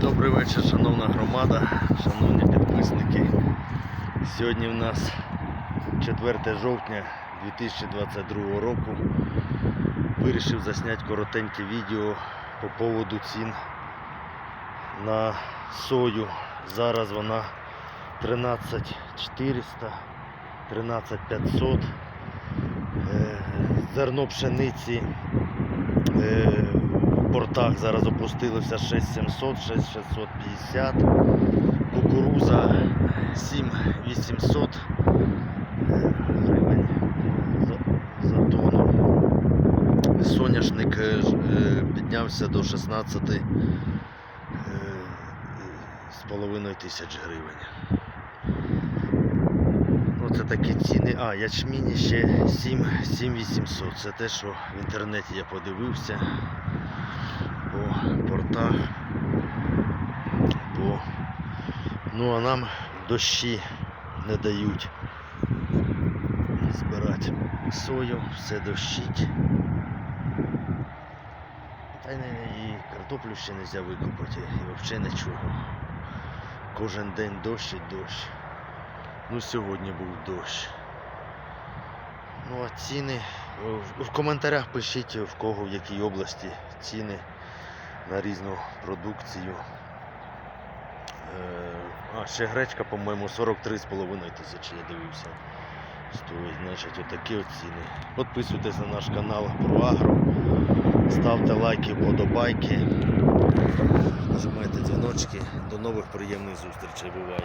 Добрий вечір, шановна громада, шановні підписники. Сьогодні в нас 4 жовтня 2022 року. Вирішив засняти коротеньке відео по поводу цін на сою. Зараз вона 13400, 13500. Е, Зерно пшениці портах зараз опустилося 6700, 6650, кукуруза 7800 е, гривень за, за тонну. Соняшник е, е, піднявся до 16 е, з половиною тисяч гривень. Ну, це такі ціни. А, ячмінь ще 7, 7800. Це те, що в інтернеті я подивився по портах. По... Ну а нам дощі не дають збирати сою, все дощить. Та й і картоплю ще не можна викопати, і взагалі нічого. Кожен день дощ і дощ. Ну сьогодні був дощ. Ну а ціни. В коментарях пишіть в кого в якій області ціни на різну продукцію. Е, А, ще гречка, по-моєму, 43,5 тисячі, я дивився. Стоїть, значить, отакі от ціни. Підписуйтесь на наш канал про Агро. Ставте лайки, вподобайки. Нажимайте дзвіночки. До нових приємних зустрічей. Бувайте.